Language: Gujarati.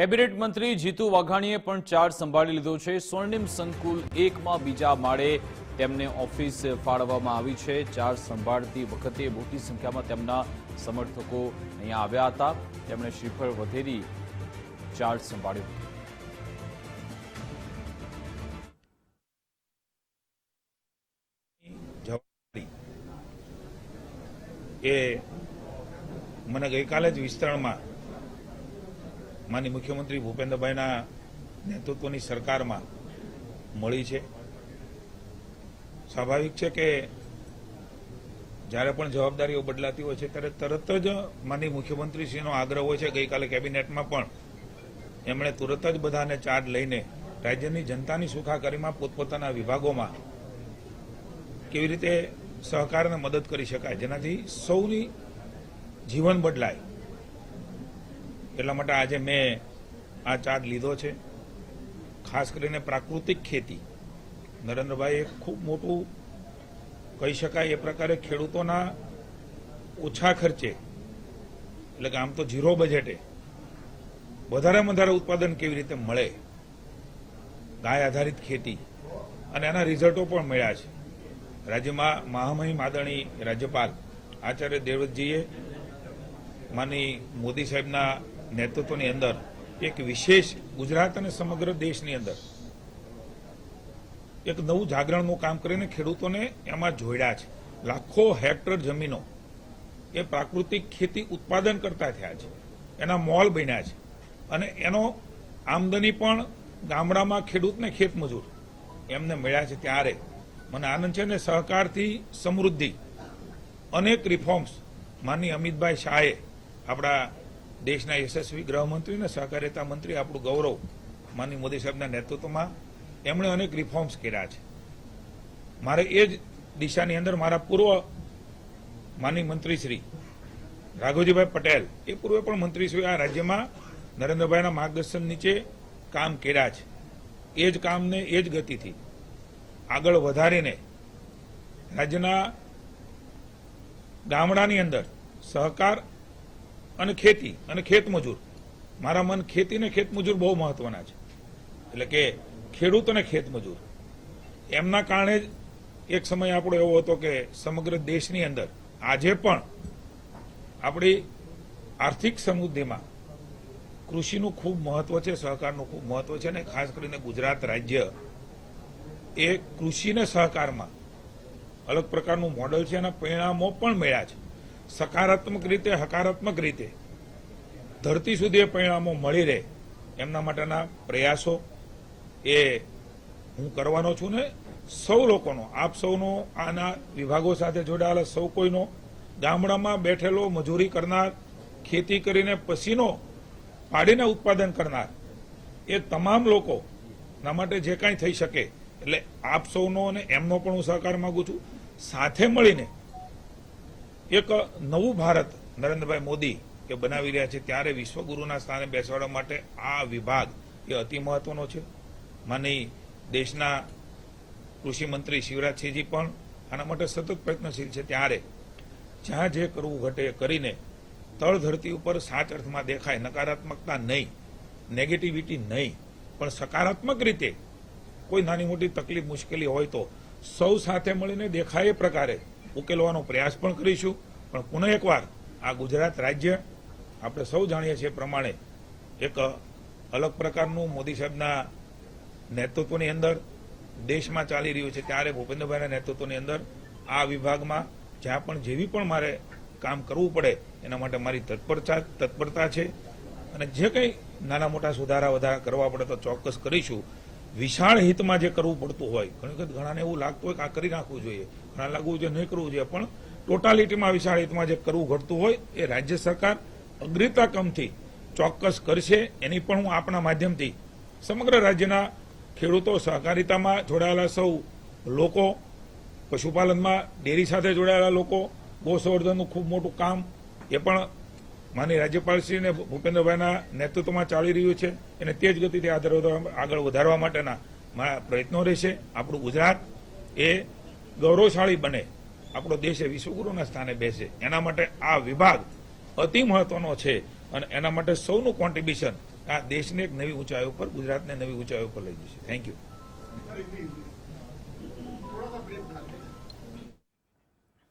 કેબિનેટ મંત્રી જીતુ વાઘાણીએ પણ ચાર્જ સંભાળી લીધો છે. સ્વર્ણિમ સંકુલ એકમાં બીજા માળે તેમને ઓફિસ ફાળવવામાં આવી છે. ચાર્જ સંભાળતી વખતે મોટી સંખ્યામાં તેમના સમર્થકો અહીંયા આવ્યા હતા. તેમણે શ્રીફળ વધેરી ચાર્જ સંભાળ્યો એ મને ગઈકાલે જ વિસ્તરણમાં માની મુખ્યમંત્રી ભૂપેન્દ્રભાઈના નેતૃત્વની સરકારમાં મળી છે. સ્વાભાવિક છે કે જ્યારે પણ જવાબદારીઓ બદલાતી હોય છે, ત્યારે તરત જ માની મુખ્યમંત્રીશ્રીનો આગ્રહ હોય છે. ગઈકાલે કેબિનેટમાં પણ એમણે તુરત જ બધાને ચાર્જ લઈને રાજ્યની જનતાની સુખાકારીમાં પોતપોતાના વિભાગોમાં કેવી રીતે સહકારને મદદ કરી શકાય, જેનાથી સૌની જીવન બદલાય. એટલા માટે આજે મેં આ ચાર્જ લીધો છે. ખાસ કરીને પ્રાકૃતિક ખેતી. નરેન્દ્રભાઈ એક ખૂબ મોટું કહી શકાય એ પ્રકારે ખેડૂતોના ઓછા ખર્ચે, એટલે કે આમ તો ઝીરો બજેટે, વધારેમાં વધારે ઉત્પાદન કેવી રીતે મળે, ગાય આધારિત ખેતી, અને એના રિઝલ્ટો પણ મળ્યા છે. રાજ્યમાં મહામહિમ આદરણી રાજ્યપાલ આચાર્ય દેવવ્રતજીએ માની મોદી સાહેબના નેતૃત્વની અંદર એક વિશેષ ગુજરાત અને સમગ્ર દેશની અંદર એક નવું જાગરણનું કામ કરીને ખેડૂતોને એમાં જોડ્યા છે. લાખો હેક્ટર જમીનો એ પ્રાકૃતિક ખેતી ઉત્પાદન કરતા થયા છે. એના મોલ બન્યા છે. અને એનો આમદની પણ ગામડામાં ખેડૂતને ખેતમજૂર એમને મળ્યા છે ત્યારે. મને આનંદ છે ને સહકારથી સમૃદ્ધિ. અનેક રિફોર્મ્સ માનની અમિતભાઈ શાહે આપણા દેશના યશસ્વી ગૃહમંત્રી અને સહકારિતા મંત્રી આપણું ગૌરવ. માનની મોદી સાહેબના નેતૃત્વમાં એમણે અનેક રિફોર્મ્સ કર્યા છે. મારે એ જ દિશાની અંદર મારા પૂર્વ માની મંત્રીશ્રી રાઘવજીભાઈ પટેલ, એ પૂર્વે પણ મંત્રીશ્રી આ રાજ્યમાં નરેન્દ્રભાઈના માર્ગદર્શન નીચે કામ કર્યા છે. એ જ કામને એ જ ગતિથી આગળ વધારીને રાજ્યના ગામડાની અંદર સહકાર અને ખેતી, અને ખેતમજૂર મારા મન ખેતી અને ખેતમજૂર બહુ મહત્વના છે. એટલે કે ખેડૂત અને ખેતમજૂર એમના કારણે જ એક સમય આપણો એવો હતો કે સમગ્ર દેશની અંદર આજે પણ આપણી આર્થિક સમૃદ્ધિમાં કૃષિનું ખૂબ મહત્વ છે, સહકારનું ખૂબ મહત્વ છે અને ખાસ કરીને ગુજરાત રાજ્ય એ કૃષિને સહકારમાં અલગ પ્રકારનું મોડલ છે અને પરિણામો પણ મળ્યા છે. સકારાત્મક રીતે, હકારાત્મક રીતે ધરતી સુધી પરિણામો મળી રહે, એમના માટેના પ્રયાસો એ હું કરવાનો છું ને સૌ લોકોનો, આપ સૌનો, આના વિભાગો સાથે જોડાયેલા સૌ કોઈનો, ગામડામાં બેઠેલો, મજૂરી કરનાર, ખેતી કરીને પસીનો પાડીને ઉત્પાદન કરનાર, એ તમામ લોકોના માટે જે કાંઈ થઈ શકે, એટલે આપ સૌનો અને એમનો પણ હું સહકાર માગું છું. સાથે મળીને એક નવું ભારત નરેન્દ્રભાઈ મોદી કે બનાવી રહ્યા છે, ત્યારે વિશ્વગુરુના સ્થાને બેસાડવા માટે આ વિભાગ એ અતિ મહત્વનો છે. માની દેશના કૃષિમંત્રી શિવરાજસિંહજી પણ આના માટે સતત પ્રયત્નશીલ છે. ત્યારે જ્યાં જે કરવું ઘટે એ કરીને તળ ધરતી ઉપર સાચ અર્થમાં દેખાય, નકારાત્મકતા નહીં નેગેટિવિટી નહીં, પણ સકારાત્મક રીતે કોઈ નાની મોટી તકલીફ, મુશ્કેલી હોય તો સૌ સાથે મળીને દેખાય એ પ્રકારે ઉકેલવાનો પ્રયાસ પણ કરીશું. પણ પુનઃ એકવાર આ ગુજરાત રાજ્ય, આપણે સૌ જાણીએ છીએ પ્રમાણે, એક અલગ પ્રકારનું મોદી સાહેબના નેતૃત્વની અંદર દેશમાં ચાલી રહ્યું છે. ત્યારે ભૂપેન્દ્રભાઈના નેતૃત્વની અંદર આ વિભાગમાં જ્યાં પણ જેવી પણ મારે કામ કરવું પડે, એના માટે મારી તત્પરતા તત્પરતા છે. અને જે કંઈ નાના મોટા સુધારા વધારા કરવા પડે તો ચોક્કસ કરીશું. વિશાળ હિતમાં જે કરવું પડતું હોય. ઘણી વખત ઘણાને એવું લાગતું હોય કે આ કરી નાખવું જોઈએ. ઘણા લાગવું જોઈએ નહીં કરવું જોઈએ. પણ ટોટાલિટીમાં વિશાળ હિતમાં જે કરવું ઘટતું હોય એ રાજ્ય સરકાર અગ્રતા કમથી ચોક્કસ કરશે. એની પણ હું આપણા માધ્યમથી સમગ્ર રાજ્યના ખેડૂતો સહકારિતામાં જોડાયેલા સૌ લોકો, પશુપાલનમાં ડેરી સાથે જોડાયેલા લોકો, ગૌસંવર્ધનનું ખૂબ મોટું કામ એ પણ માની રાજ્યપાલશ્રી અને ભૂપેન્દ્રભાઈના નેતૃત્વમાં ચાલી રહ્યું છે. અને તે જ ગતિથી આગળ વધારવા- માટેના મારા પ્રયત્નો રહેશે. આપણું ગુજરાત એ ગૌરવશાળી બને. આપણો દેશ એ વિશ્વગુરુના સ્થાને બેસે. એના માટે આ વિભાગ અતિ મહત્વનો છે. અને એના માટે સૌનું કોન્ટ્રીબ્યુશન આ દેશને એક નવી ઊંચાઈ ઉપર, ગુજરાતને નવી ઊંચાઈ ઉપર લઈ જશે. Thank you